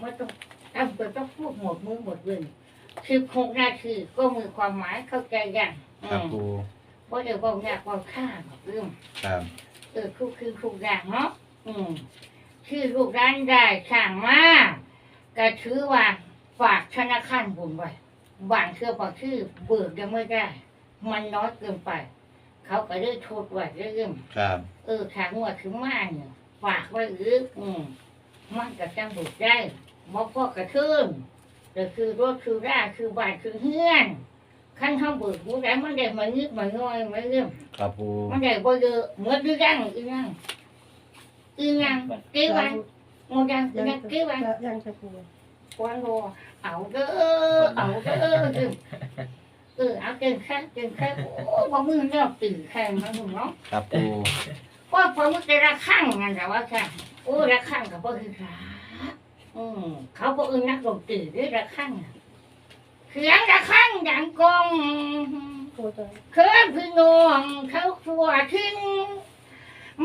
ไม่ต้องทำไปต้องพูดหมดมือหมดเงินสิบหกนาทีก็มีความหมายเข้าใจยังอืครับมปูเพราะเดี๋ยวบอกยากบอกข้าบอกเรื่องครับเออคือคือทุกอย่างเนาะอืมชื่อลูกร้านได้ช่างมาก็ถือว่าฝากธนาคารบุญไว้บางเชื่อบอกชื่อเบิกยังไม่ได้ มันน้อยเกินไป เขาก็ได้โทษไว้เรื่องครับ เออขางวดถึงมาเนี่ยฝากไว้อึกอืมมันก็จังบุกได้ บ่พ่อกระเทือนแต่คือรถคือราคือบ้านคือเฮือนขั้นทำเบิกผู้ใดมันได้มานึกมาน้อยมาเรื่องครับปูมันได้บ่เยอะเหมือนดื้อยังอีหยังอีหยังกี่วันหมดยังอีหยังกี่วันยังจะปูวันรอเอาเด้อเอาเด้อเด้อเออเอาเก่งแค่เก่งแค่โอ้บ่มือเนาะตื่นแค่มันเนาะครับปูว่าพอมันจะระข้างนั่นแต่ว่าค่ะโอ้ระข้างกับพ่อคือขา อืมเขาบอกเออนักดนตรีด้วยระข้างน่ะเสียงระข้างดังกองปูจะเคลื่อนพี่น้องเขาทั่วทิ้ง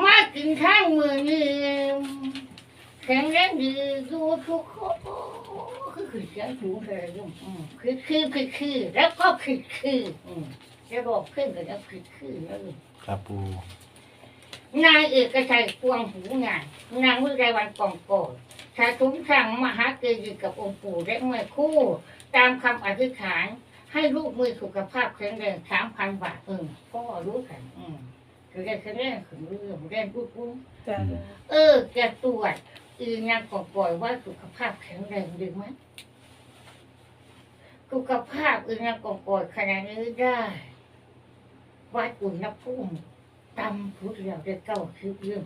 มากินข้างมือนี่แข็งแรงดีดูทุกคนคือคือเสียงสูงเลยยุ่งอืมคือคือคือคือแล้วก็คือคืออืมจะบอกเพื่อนกันแล้วคือคือแล้วลูกครับปูนายเอกชัยพวงหูงานนางวิไลวันกองโกด ชาทุ้งสั่งมหาเกยีกับองค์ปู่และเมื่อคู่ ตามคำอธิษฐาน ให้ลูกมือสุขภาพแข็งแรงสามพันบาทเออพ่อรู้กัน อืมคือได้แข็งแรงขึ้นเรื่องเรียนรู้รู้จะเออแกตรวจอีนางกองปล่อยว่าสุขภาพแข็งแรงดีไหมสุขภาพอีนางกองปล่อยขนาดนี้ได้วัดอุณหภูมิตำพุทธเดียวได้เก้าคิบเรื่อง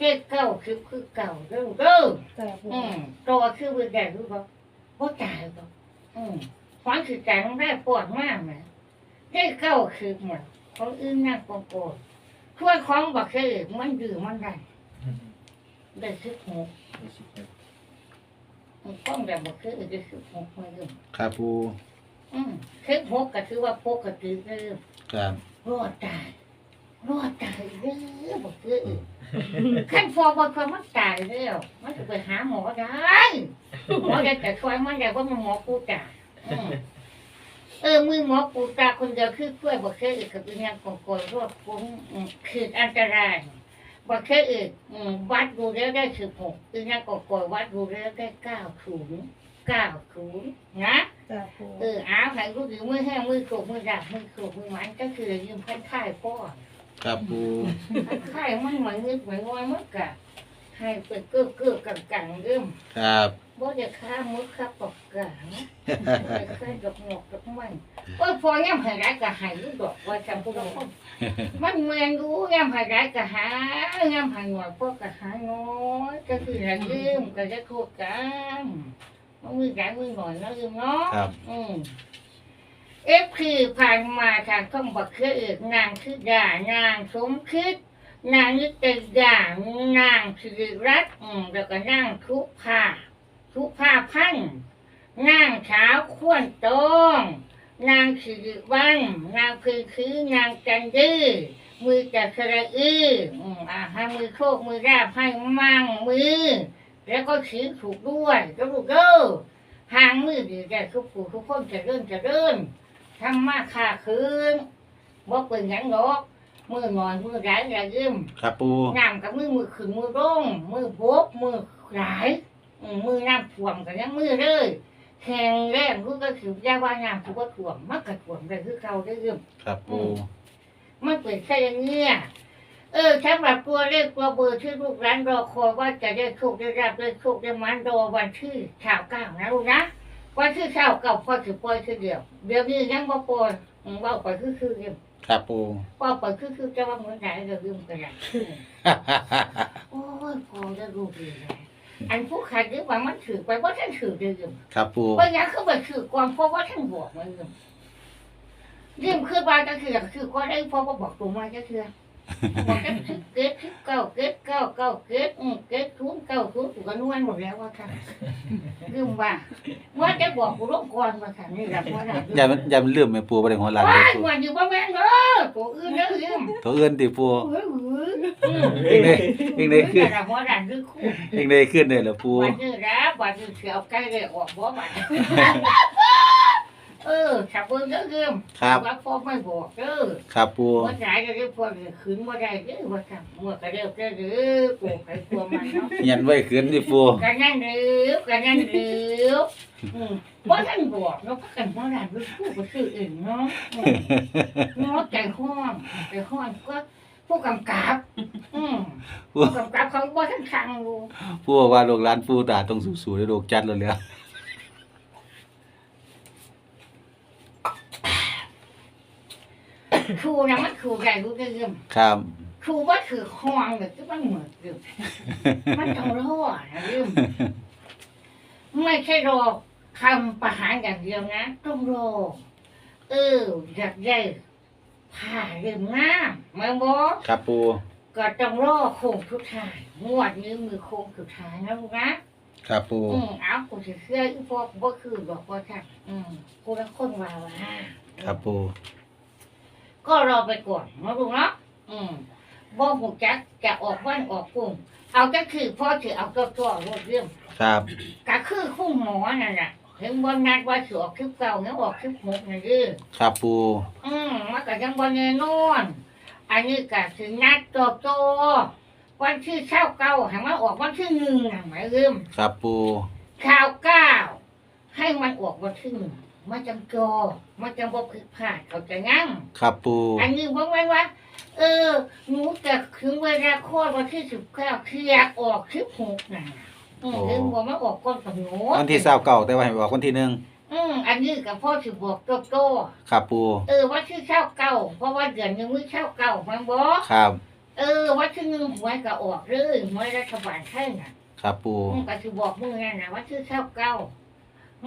เจ็ดเก้าคิบคือเก่าเรื่องเริ่มจะปูอืมตัวคือวิญญาณรู้ป่ะว่าตายป่ะอืมความคือใจมันได้ปวดมากนะได้เก้าคิบหมดของอื่นน่ากโกรธช่วยของบักเคยมันดื้อมันได้ได้คิบหกมันต้องแบบบักเคยได้คิบหกมาเริ่มครับปูอืมคิบหกก็ถือว่าปกติเริ่มครับรอดตายรอดตายเด้อบอกเด้อ ขั้นฟองบางคนมันตายแล้วมันจะไปหาหมอได้หมอได้แต่ช่วยมันได้ว่ามันหมอปูตาอืมเออมือหมอปูตาคนเดียวคือช่วยบอกแค่อีกกับอีกอย่างของกอยรอดพ้นอืมคืออันตรายบอกแค่อีกอืมวัดดูแล้วได้สิบหกอีกอย่างของกอยวัดดูแล้วได้เก้าศูนย์เก้าศูนย์นะจะปูเอออาใครรู้ดีมือแห้งมือโขกมือดับมือโขกมือมันก็คือยืมขั้นค่ายพ่อ ครับปูขั้นค่ายมันเหมือนนึกเหมือนงอยมึกอะให้ไปเกื้อเกื้อกังกังเริ่มครับบ่จะฆ่ามึกฆ่าปอกกาไปค่ายดอกหมอกดอกไม้โอ้ยพอย่ำหายร้ายก็หายลูกดอกว่าจำพวกเรามันเมือนรู้ย่ำหายร้ายก็หายย่ำหายหน่อยพวกก็หายน้อยก็คือระลืมก็จะโคตรกันมันมือร้ายมือหน่อยนะลืมเนาะครับอืม เอฟคือผ่านมาทางต้องบักคือเอกนางคือด่านางสมคิดนางนิตยานางสิริรัตน์อืมแล้วก็นางทุภาทุภาพันธ์นางเช้าวขวนตองนางสิริวันนางพือคือนางจันดื้อมือจักระอื้ออืมอ่าให้มือโชคมือราบให้มั่งมือ แล้วก็ชี้ถูกด้วยก็ลูกเด้อทางมือดีแต่ทุกผู้ทุกคนจะเริ่มจะเริ่ม ทำมาค่าคืนบ่เป็นหยังดอก มือนอนมือร้ายอย่ายืมครับปูน้ำกับมือมือขึ้นมือร่งมือบกมือหลายอืมมือน้ำท่วมกันยังมือเลยแข็งแรงรู้ก็คือยาว่าน้ำถือว่าท่วมมันก็ท่วมได้คือเขาได้ยืม ครับปูมันเป็นแค่อย่างเงี้ยเออสำหรับตัวเลขตัวเบอร์ที่ลูกร้านรอคอยว่าจะได้โชคได้รับได้โชคได้มันรอวันที่เช้าเก้านะลูกนะ วันที่เช้าเก้าพอถือปล่อยคือเดียว เดี๋ยวนี้ยังบ่ปล่อยอืมว่าปล่อยคือคือเดียวครับปู ว่าปล่อยคือคือจะว่าเหมือนไหนเราลืมกันอย่างโอ้ยพอจะรู้ดีเลยอันผู้ขายที่ว่ามันถือไปว่าท่านถือเดียว ครับปู เพราะงั้นเขาไปถือก่อนเพราะว่าท่านบอกมันเดิมยืมคือว่าจะคืออยากคือก็ได้เพราะว่าบอกตัวมาจะคือ บอกกันคือเกิดคือเก้าเกิดเก้าเก้าเกิดอืมเกิดทุนเก้าทุนกูก็นวลหมดแล้วว่าค่ะลืมว่าว่าจะบอกกูรบกวนมาค่ะนี่แหละว่าอย่ามันอย่ามันลืมแม่ปูบ่ได้หัวหลานว่าเด้อปูวันอยู่บ้านแม่เด้อตัวอื่นเด้อลืมตัวอื่นติปูเฮ้ยเฮ้ยอืมเองได้เองได้ขึ้นแต่หัวด่านคือคู่ เองได้ขึ้นได้ล่ะปู วันนี้นะวันนี้เสียเอาใกล้เลยออกบ่บัด เออขับเบิ้งเด้อลืมครับ ว่าพ่อไม่บอกเด้อครับปูว่าใจจะได้พอจะขึ้นว่าได้เด้อว่าทำเมื่อก็เร็วก็เด้อปลูกให้ตัวมันเนาะเฮียนไว้ขึ้นติปูกันนั่นเร็วกันนั่นเร็วอืมว่าท่านบอกเนาะพักกันว่าด่านรู้ผู้ก็ซื้ออื่นเนาะอืมเนาะใจห้อนใจห้อนก็ผู้กำกับ อืมผู้กำกับเขาว่าท่านคังรู้ ปูบอกว่าลูกหลานปูตาต้องสู้ๆได้ลูกจัดแล้วแหล้ ครูนะมันครูใหญ่รู้เรื่องครับครูว่าถือคองแบบที่มันเหมือนเดิมมันต้องรอนะเรื่องไม่ใช่รอคำประหารอย่างเดียวนะต้องรอเอออยากได้ผ่าเรื่องน้ำมาบอกครับปูก็ต้องรอโค้งสุดท้ายงวดนี้มือโค้งสุดท้ายนะลูกนะครับปูอืมเอากูจะเชื่ออีพวกบ่คือบอกว่าค่ะอืมกูละคนว่าว่าครับปู ก็รอไปก่อนนะลูกเนาะอืมบ่หูจักจะออกวันออกปุ่มเอาก็คือพ่อถือเอาตัวตัวรวดเรื่องครับก็คือคู่หมอนั่นแหละถึงวันนัดว่าสิออกคลิปเก่าเนี่ยออกคลิปหกนั่นเด้อครับปูอืมมันก็ยังบ่แน่นอนอันนี้ก็ถึงนัดโตโตวันที่เช้าเก้าให้มันออกวันที่หนึ่งนะหมายลืมครับปูข่าวเก้าให้มันออกวันที่หนึ่ง มันจังโจมันจังบ่ผิดพลาดเขาใจะงั้งครับปูอันนี้ว่าไว้ว่า เออ หนูจะถึงเวลาคลอดวันที่สิบเก้าเคลียร์ออกคลิปหกนะอืมถึงว่ามันออกก่อนกับหนูวันที่29แต่ว่าให้บอกวันที่หนึ่งอืมอันนี้กับพ่อสิบอกโตโตครับปูเออว่าชื่อเช่าเก่า เพราะว่าเดือนหนึงมือเช่าเก่ามันบอกครับ เออว่าชื่อหนึงหวยก็ออกเลยหวยรัฐบาลใช่น่ะ ครับปูมึงก็สิบอกมึงนั่นนะว่าชื่อเช่าเก่า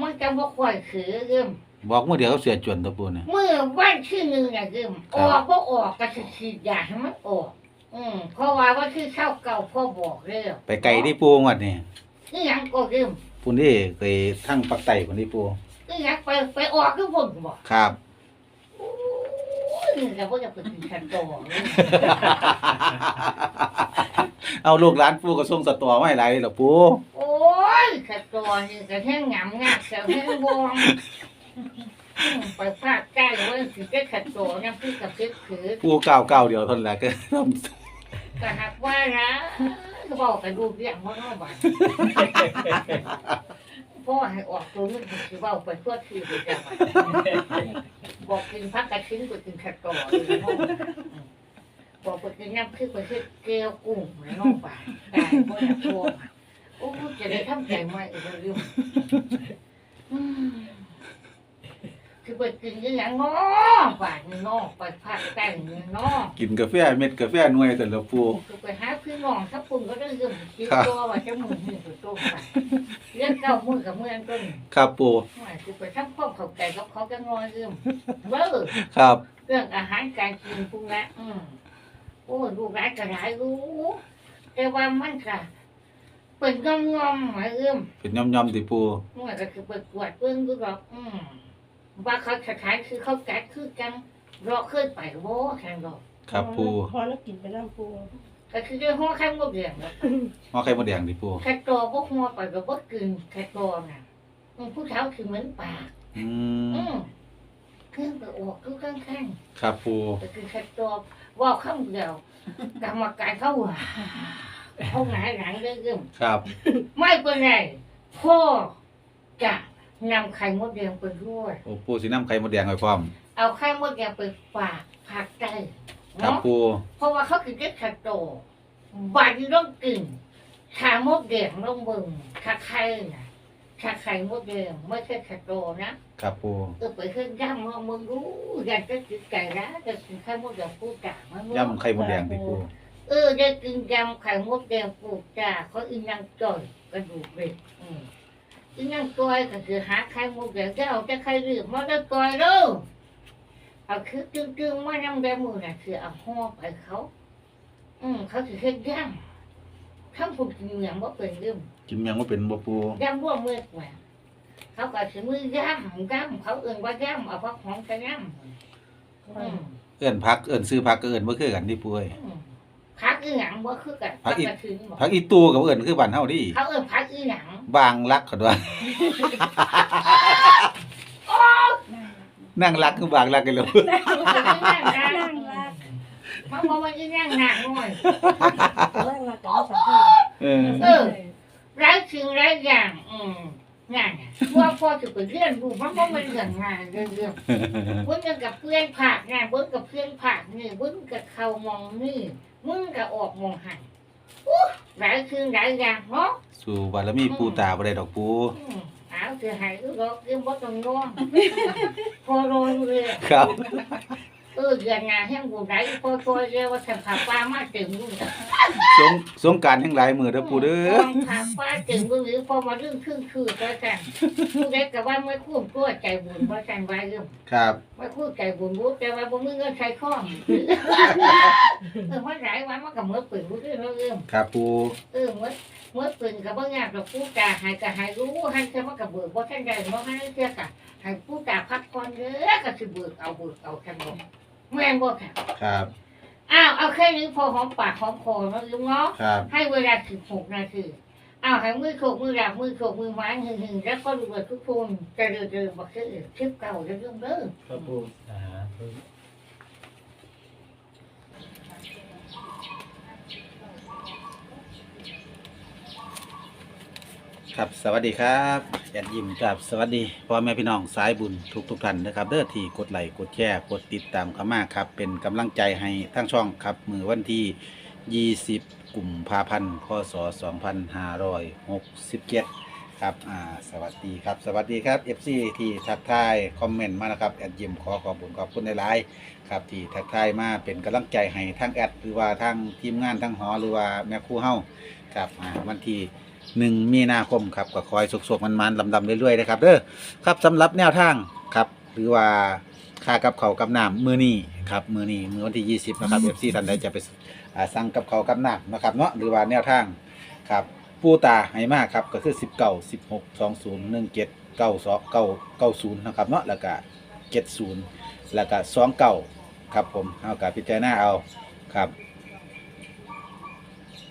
มันจะบอกควายขือเริ่มบอกมื้อเดียวกับเสือจวนตัวปูเนี่ยเมื่อวันชื่อหนึงน่ะเริ่มคอรับ อกบ่ออกก็สิฉีดยาให้มันออก อืมเพราะว่าว่าชื่อเช่าเก่าพ่อบอกเริ่มไปไกลที่ปูงวดนี่นี่ยังก็เริ่มปูนี่เคยทั้งปักไตพุ่นที่ปูนี่ยังไปไปออกคือผมบอกครับโอ้ยแต่ว่าจะไปกินขันโตเลยเอาลูกหลานปูก็ส่งสตอมาให้หลายเลยล่ะปูโอ้ย ขันโตนี่ก็แห้งหงำงักแต่แห้งบวมอืมไปพาดใกล้ว่าสิได้ขันโตนะพี่กับพี่ถือ ปูก้าวก้าวเดียวเท่านั้นแหละก็ก็หักว่านะเขาบอกกันดูเรียงว่าน้องบ้านพ่อให้ออกตัวนึงคือว่าไปทั่วที่ไปจังหวัดบอกกินพักกระชิ้นไปกินขัดต่อเลยน้องบอกไปกินน้ำพริกไปกินเกลียวกุ้งเลยน้องบ้านตายพ่ออยากโทรมาโอ้จะได้ทำใจไหมอีกเรื่องอืมคือไปกินอยังน้อบ้านนี่น้องไปพักแต่งนี่น้องกินกาแฟเม็ดกาแฟหน่วยแต่ละปู คือไปหาพี่น้องถ้าปุ่นก็ได้เรื่องคิดตัวว่าจะมือมือตัวโตไปเรื่องเก้ามือกับมืออันต้นครับปู ไม่คือไปทำความเข้าใจกับเขาจะงอยเรื่องเบ้อ ครับ เรื่องอาหารการกินพวกนั้นอืมโอ้ยลูกหลานก็หลายรู้แต่ว่ามันก็ เป็นงอมงอมๆหมายเอื้อมเป็นย่อมๆติปูมันก็คือไปกวดเบื้องดูหรอกอืมว่าเขาสถานคือเขาจัดคือกันรอขึ้นไปโว้แข่งดอกครับปูพอแล้วกินไปน้ำปูก็คือเรื่องหัวข้างบ่เบี่ยงแล้วหม้อไข่มดแดงติปูแค่ตัวพวกหัวไปก็บ่กึ่งแค่ตัวน่ะอืมผู้เฒ่าคือเหมือนปากอือืมมเครื่องไปออกทุกข้างข้างครับปูๆก็คือแค่ตัวว่าข้างเดียวกรรมการเขาว่า เขาหงายหลังเลยเรื่องครับ ไม่เป็นไรพ่อจะนำไข่มดแดงไปด้วย โอ้ปูสิน้ำไข่มดแดงไว้พร้อม เอาไข่มดแดงไปฝากภาคใต้ครับเนาะปูเพราะว่าเขาคือเด็กขัดโตบาดนี้ต้องกินชามดแดงต้องเบิ่งชาไข่น่ะชาไข่มดแดงไม่ใช่ขัดโตนะครับปูเออไปขึ้นย่ำลองมึงรู้อยากจะกินไก่ละจะกินไข่มดแดงปูจ่ามันรู้ ย่ำไข่มดแดงติปู เออได้กินยำไข่มดแดงปูจ่าเขาอีนังจ่อยกระดูกเล็กอืมอีนังจ่อยก็คือหาไข่มดแดงจะเอาจะไข่รีบมาได้จ่อยเด้อเอาคือจึงๆๆมานั่งแบบมือน่ะคือเอาห่อไปเขา อืมเขาคือเฮ็ดย่างทั้งผู้กินเหนียงว่าเป็นเรื่องกินยังว่าเป็นบ่ปูย่างร่วมมือแหวเขาก็ถือมือย่ำย่ำเขาเอื่นว่าย่ำเอาพักของกันย่ำอืม เอิ้นพักเอิ้นซื้อพักก็เอิ้นบ่คือกันที่ปูเอ้ย อืม พักอีหยังว่าคือกันพักอี กระถึงบอกพักอีตู้ก็เอิ้นคือบ้านเฮาดิเขาเอื่นพักอีหยังบางรักเขาด้วยนั่งรักคือบางรักกันเลยนั่งรักนั่งรักมันบอกว่าอีนั่งหนักหน่อยร่างรักกับภาษาไทยเออเออ ร้ายสิ่งร้ายอย่าง อืมงานน่ะว่าพ่อจะไปเรียนรู้มันก็เป็นเรื่องงานเรื่องๆมึงกันกับเพื่อนผักไงมึงกับเพื่อนผักนี่มึงกับเขามองนี่ มึงกับออกมองหันอู้หลายคืนหลายอย่างเนาะสู่บารมีปูตาบ่ได้ดอกปูอืมเอาคือหายก็รอกเรื่องบ่ต้องนอนพอรออยู่เลยครับ เออเดือนงานแห้งบุญไหลพอตัวเรียกว่าสัมผัสปลามาถึงดูนะสงสงกรารทั้งหลายมือเด้อปูเด้อ สัมผัสปลาถึงดูหรือพอมาเรื่องครึ่งคือก็กันผู้ใดกับว่าไม่คุ้มตัวใจบุญว่ากันไว้เรื่อง ครับไม่คุ้มใจบุญรู้แต่ว่าบ่มีเงินใช้ข้อมเออมันหลายวันมันก็เหมื่อนปืนรู้เรื่องเรื่องครับปูเออเหมื่อนเหมื่อนปืนกับบ่งานกับผู้ตาหายก็หายรู้ให้เธอมันก็เบิกบ่ทันใดบ่ให้เธอก็ให้ผู้ตาพักผ่อนเด้อก็สิเบิกเอาเบิกเอาทันบ่ แม่นบ่ค่ะครับ อ้าวเอาแค่นี้พอหอมปากหอมคอเนาะลุงเนาะครับ ให้เวลา16นาทีอ้าวให้มือโขกมือหลับมือโขกมือไม้หึงๆแล้วก็รวยทุกคนจะเดินๆบ่คือคลิปเก่าเรื่องเด้อครับปูสาธุครับ สวัสดีครับ แอดยิมครับสวัสดีพ่อแม่พี่น้องสายบุญทุกทุกท่านนะครับเด้อที่กดไลค์กดแชร์กดติดตามข้ามาครับ เป็นกำลังใจให้ทั้งช่องครับมือวันที่ 20กลุ่มภาพันธ์พศ2567ครับอ่าสวัสดีครับ สวัสดีครับ FC ที่ทักทายคอมเมนต์มานะครับแอดยิมขอขอบคุณขอบคุณในไลน์ครับที่ทักทายมาเป็นกำลังใจให้ทั้งแอดหรือว่าทั้งทีมงานทั้งหอหรือว่าแม่ครูเฮ้าครับอ่าวันที่ หนึ่งมีนาคมครับก็คอยสกๆมันๆลำๆเรื่อยๆนะครับเด้อครับสำหรับแนวทางครับ หรือว่าค่ากับเขาวกับน้ำมือนี้ครับมือนี้มือวันที่ 20นะครับ FC ท่านใดจะไปอ่าสั่งกับเขาวกับน้ำนะครับเนาะหรือว่าแนวทางครับปูตาให้มากครับก็คือ19 16 20 17 9 9 90นะครับเนาะแล้วก็70แล้วก็29ครับผมเอากับพิจารณาเอาครับ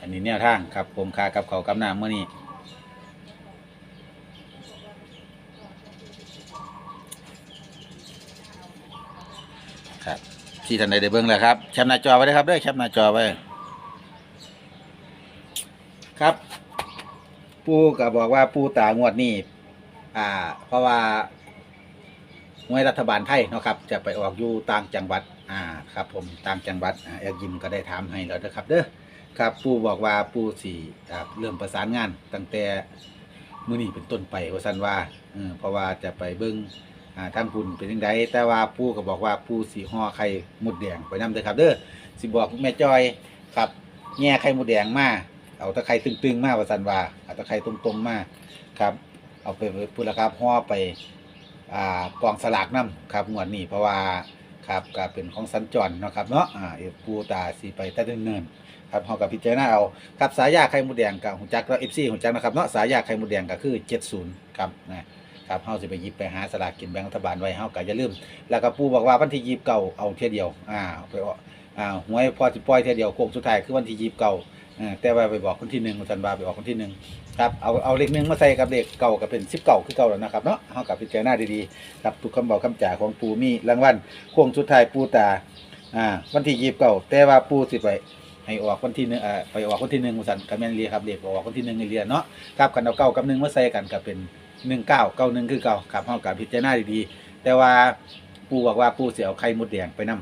อันนี้แนวทางครับผมคากับเขากับน้ำเมื่อนี้ครับที่ท่านใดได้เบิ่งแล้วครับแคปหน้าจอไว้เลยครับเด้อแคปหน้าจอไว้ ครับ ปูก็บอกว่าปูตางวดนี้อ่า เพราะว่าหน่วยรัฐบาลไทยเนาะครับ จะไปออกอยู่ต่างจังหวัด อ่า ครับ ผมต่างจังหวัดอ่าแอดยิมก็ได้ถามให้แล้วนะครับ เด้อ ครับปู่บอกว่าปู่สี่ครับเริ่มประสานงานตั้งแต่มื้อนี้เป็นต้นไปว่าซั่นว่าเออเพราะว่าจะไปเบิ่งอ่าทางคุณเป็นจังไดแต่ว่าปู่ก็บอกว่าปู่สิห่อไข่มดแดงไปนำเด้อครับ เด้อสิบอกแม่จอยครับแง่ไข่มดแดงมาเอาตะไคร้ตึงๆ มาว่าซั่นว่าเอาตะไคร้ตรงๆมาครับ เอาไปพุ่นละครับห่อไปอ่ากองสลากนํครับงวดนี้เพราะว่าครับก็เป็นของสัญจรเนาะครับเนาะอ่าเอปูตาสิไปแต่เนิ่นๆ ครับเฮากับพิจารณาเอาครับสายยาไข่มดแดงกับหูจักแล้ว FC หูจักนะครับเนาะสายยาไข่มดแดงก็คือ70ครับนะครับเฮาสิไปหยิบไปหาสลากกินแบ่งรัฐบาลไว้เฮาก็อย่าลืม แล้วก็ปู่บอกว่าวันที่29เก่าเอาเท่ยเดียวอ่าไปอาอ่าหวยพอสิปล่อยเท่ยเดียวโค้งสุดท้ายคือวันที่29อ่าแต่ว่าไปบอกคนที่1ธันวาไปออกคนที่หนึ่งครับเอาเอาเลขหนึ่งมาใส่กับเลขเก่าก็เป็น19คือเก่าแล้วนะครับเนาะเฮากับพิจารณาดีๆครับทุกคำบอกคำจ่าของปู่มีรางวัลโค้งสุดท้ายปู่ตาอ่าวันที่29แต่ว่าปู่สิไป ให้ออกวันที่หนึ่งอ่าไปออกวันที่หนึ่งสันกับแมนเรียครับเด็กออกวันที่หนึ่งเรียนเนาะครับกันเอาเก้ากับหนึ่งมาใส่กันก็เป็นหนึ่งเก้าเก้าหนึ่งคือเก้าครับเฮากับพิจารณาดีๆแต่ว่าปูบอกว่าปูเสียเอาไข่มดแดงไปนํ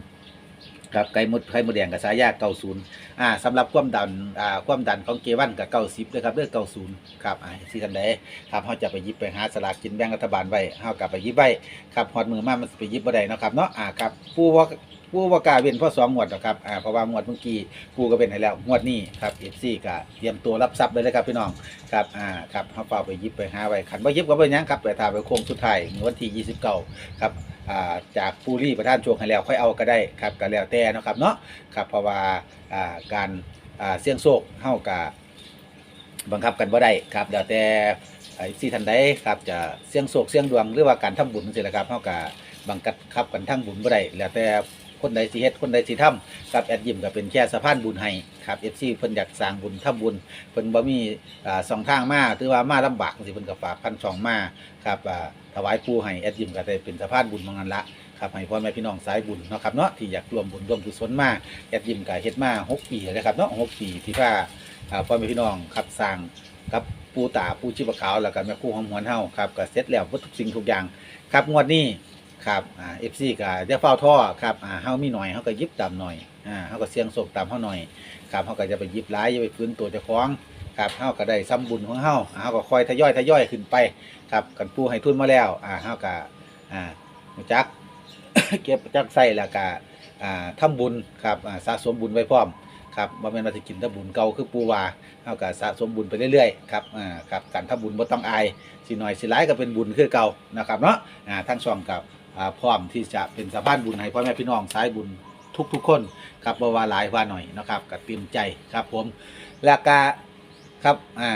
ครับไก่มดไข่มดแดงกับสายยาเก้าศูนย์อ่าสำหรับความดันอ่าความดันของเกวันกับเก้าสิบด้วยครับเรื่องเก้าศูนย์ครับอ่าสิกันได้ครับเฮาจะไปยิบไปหาสลากกินแบ่งรัฐบาลไว้เฮากลับไปยิบไว้ครับฮอดมือมามันไปยิบบ่ได้เนาะครับเนาะอ่าครับปูว่า ปูว่ากล้าเว้นเพราะสองงวดหรอกครับอ่าเพราะว่างวดเมื่อกี้กูก็เป็นให้แล้วงวดนี้ครับเอฟซีก็เตรียมตัวรับทรัพย์เลยเลยครับพี่น้องครับอ่าครับเขาเฝ้าไปยิบไปหาไว้ขันว่ายิบก็ไปยังครับแต่ถ้าไปโค้งสุดท้ายวันที่29ครับอ่าจากปูรี่ประธานช่วงให้แล้วค่อยเอาก็ได้ครับก็แล้วแต่นะครับเนาะครับเพราะว่าอ่าการอ่าเสี่ยงโชคเฮากะบังคับกันบ่ได้ครับแล้วแต่ไอ้ที่ท่านใดครับจะเสี่ยงโชคเสี่ยงดวงหรือว่าการทำบุญจังซี่แหละครับเฮากะบังคับกันทั้งบุญบ่ได้แล้วแต่ คนใดสิเฮ็ดคนใดสิทำครับแอดยิมก็เป็นแค่สะพานบุญให้ครับ FC เพิ่นอยากสร้างบุญทำบุญเพิ่นบ่มีอ่าสองทางมาหรือว่ามาลำบากจังเพิ่นก็ฝากพันสองมาครับอ่าถวายปูให้แอดยิมก็ได้เป็นสะพานบุญมองนั้นละครับให้พ่อแม่พี่น้องสายบุญเนาะครับเนาะที่อยากร่วมบุญร่วมกุศลมาแอดยิมกับเฮ็ดมาหกปีแล้วนะครับเนาะหกปีที่พาอ่าพ่อแม่พี่น้องครับสร้างกับปูตาปูชีพขาวแล้วก็แม่คู่หอมหวนเฮาครับก็เสร็จแล้วหมดทุกสิ่งทุกอย่าง ครับงวดนี้ ครับอ่า FC ก็จะเฝ้าท่อครับอ่าเฮามีหน่อยเฮาก็ยิบตามหน่อยอ่าเฮาก็เสี่ยงโชคตามเฮาหน่อยครับเฮาก็จะไปยิบหลายอย่าไปฟื้นตัวเจ้าของครับเฮาก็ได้ซ้ำบุญของเฮาอ่าเฮาก็ค่อยทยอยทยอยขึ้นไปครับกันปูให้ทุนมาแล้วอ่าเฮาก็อ่ารู้จักเก็บจักใส่แล้วก็อ่าทำบุญครับอ่าสะสมบุญไว้พร้อมครับบ่แม่นว่าสิกินแต่บุญเก่าคือปูว่าเฮาก็สะสมบุญไปเรื่อยๆครับอ่าครับการทำบุญบ่ต้องอายสิน้อยสิหลายก็เป็นบุญคือเก่านะครับเนาะอ่าทั้งสองกับ อ่าพร้อมที่จะเป็นสะพานบุญให้พ่อแม่พี่น้องสายบุญทุกๆคนครับบ่ว่าหลายว่าหน่อยนะครับก็เต็มใจครับผมแล้วก็ครับอ่า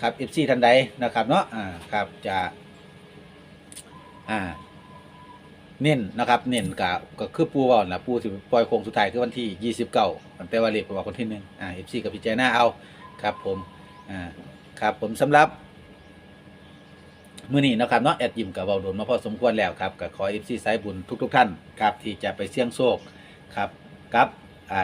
ครับ FC ท่านใดนะครับเนาะอ่าครับจะอ่าเน้นนะครับเน้นกับก็คือปูเว่านะปูสิปล่อยโค้งสุดท้ายคือวันที่ยี่สิบเก้าแต่ว่าเลขประวัติคนที่หนึ่งอ่าเอฟซีกับพิจารณาเอาครับผมอ่าครับผมสำหรับ มื้อนี้นะครับเนาะแอดยิมกับเบาโดนมาพอสมควรแล้วครับก็ขอเอฟซีสายบุญทุกๆท่านครับที่จะไปเสี่ยงโชคครับกับ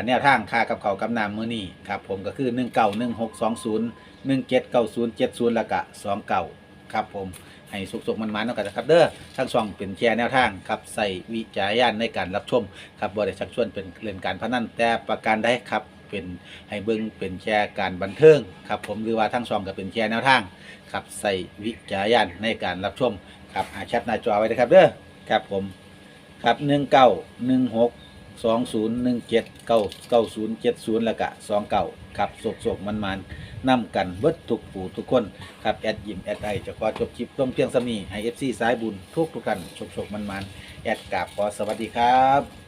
แนวทางค่ากับเขากับน้ำมื้อนี้ครับผมก็คือ 1 9 1 6 2 0 1 7 9 0 7 0แล้วก็2 9ครับผมให้สุกๆมันๆเนาะกันนะครับเด้อทั้งช่องเป็นแชร์แนวทางครับใส่วิจารณญาณในการรับชมครับบ่ได้ชักชวนเป็นเล่นการพนันแต่ประการใดครับ เป็นให้เบิ่งเป็นแชร์การบันเทิงครับผมหรือว่าทั้งช่องก็เป็นแชร์แนวทางครับใส่วิจารณญาณในการรับชมครับอาแชทหน้าจอไว้นะครับเด้อครับผมครับ19 16 20 17 9 90 70แล้วก็29ครับสุกมันๆนํกันเบิดทุกผู้ทุกคนครับแอดยิมแอดไอจะขอจบคลิปลงเพียงสมีให้ FC สายบุญทุกทุกๆท่านโชคๆมันแอดกราบขอสวัสดีครับ